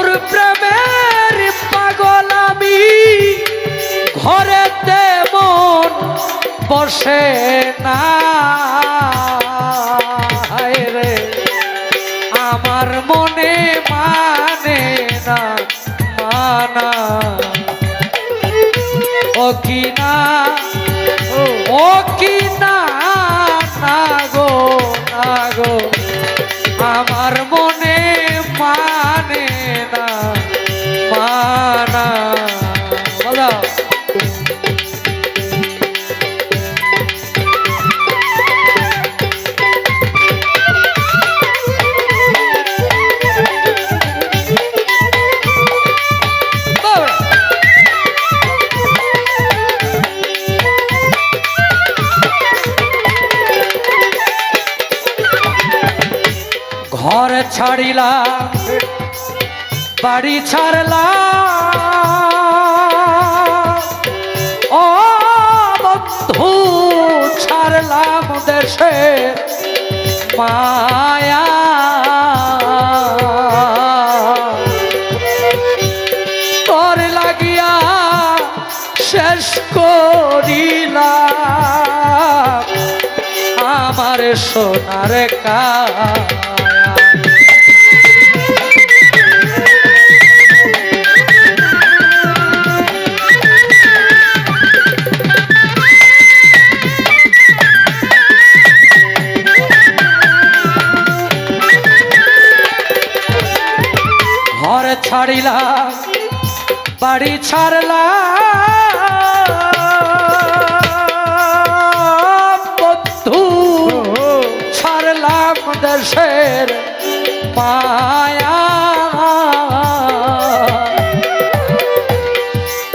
তোর প্রেমের পাগল আমি। ঘরে তেমন বসে না। রে, আমার মনে মানে না, মানা। ও কি না, ও কি না গো না গো। আমার মনে মানা বলো বলো। ঘর ছাড়িলাম বাড়ি ছাড়লাম। ও বন্ধু ছাড়লাম দেশে মায়া। তোর লাগিয়া শেষ করিলাম। আমার সোনার কায়া। ছাড়িলাম বাড়ি ছাড়লাম বন্ধু ছাড়লাম দেশের মায়া।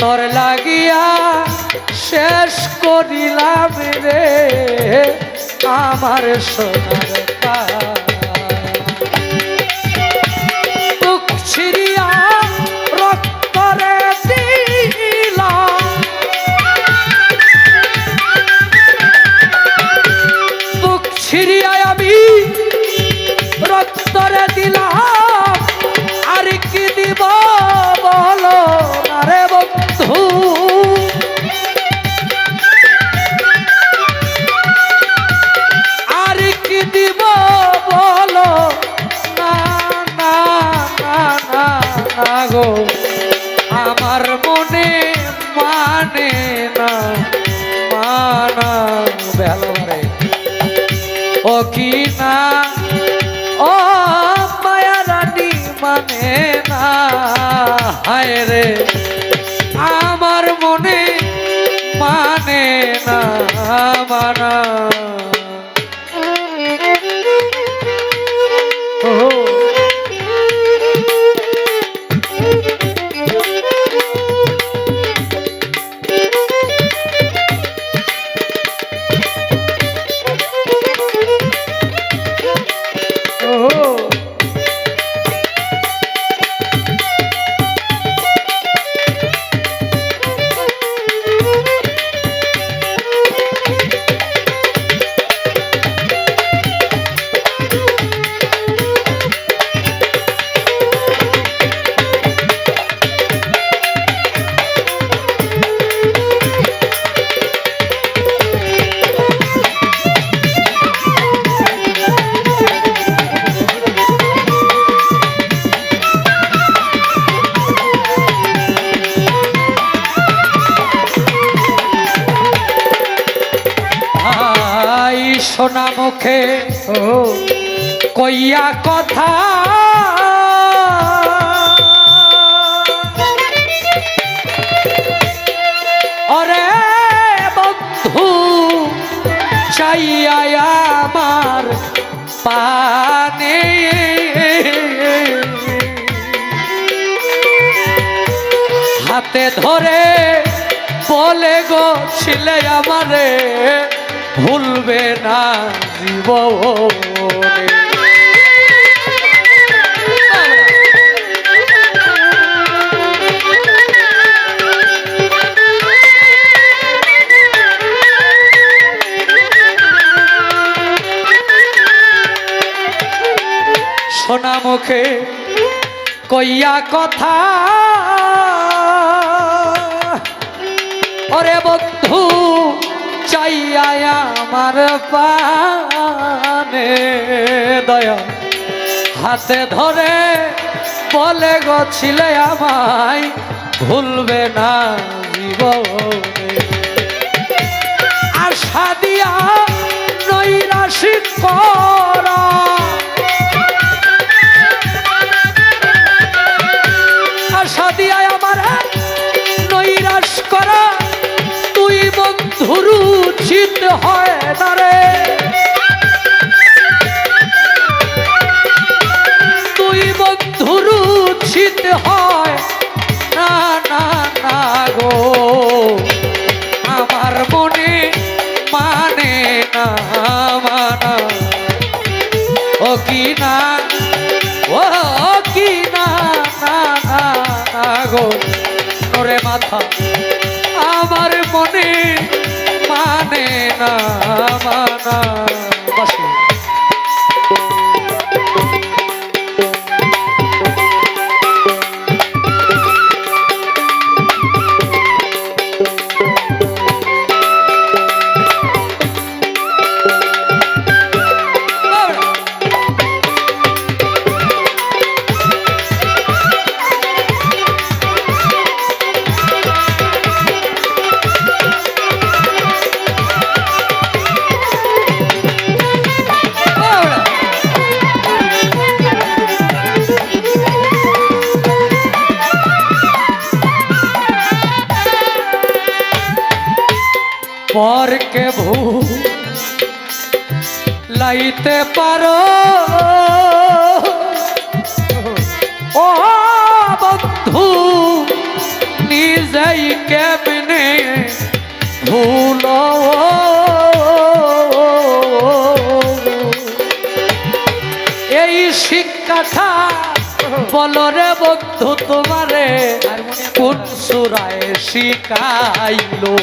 তোর লাগিয়া শেষ করিলাম রে আমার সোনার মনে মানে না, মানা বেলরে ও কি না? ও মায়া রানী মানে না। হায় রে, আমার মনে মানে না, মানা সোনা মুখে কইয়া কথা। অরে বন্ধু, চাইয়া আমার পানে। হাতে ধরে বলে গো, ছিলে আমারে। ভুলবে না জীবনে। সোনা মুখে কইয়া কথা। ওরে বন্ধু লাইয়া আমার পানে দয়া। হাতে ধরে বলে গছিলে আমায়, ভুলবে না জীবনে। আশা দিয়া নৈরাশি করা হয় না রে তুই বন্ধুর উচিত হয়। না না গো, আমার মনে মানে না, মানা। ও কি ও কি না না না গো মানে মানা। বসে পরকে ভূ লাইতে পারো? ও বন্ধু নিজেই কেমনে ভুলো এই শিক্ষাটা বলো রে বন্ধু তোমারে কোন সুরায় শিখাইলো?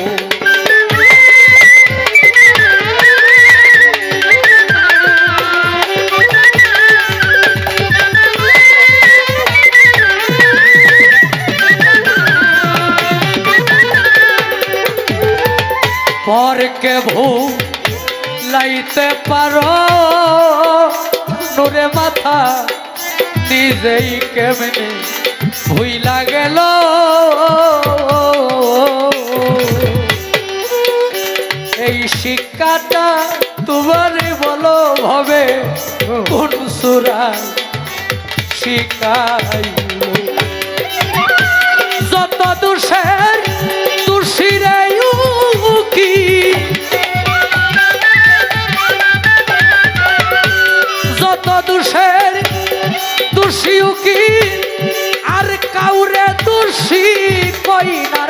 পরকে ভূ লাইতে পারো? নুরে মাথা নিজেই কেমনে ভুইলা গেল? এই শিক্ষাটা তোমারে বলো ভাবে, কোন সুরা শিখাইলো কই না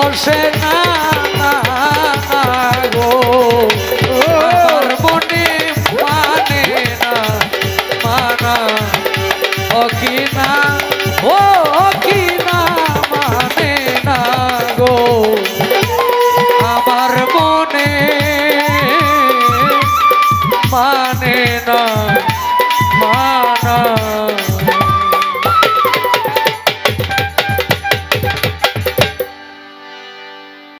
বসে না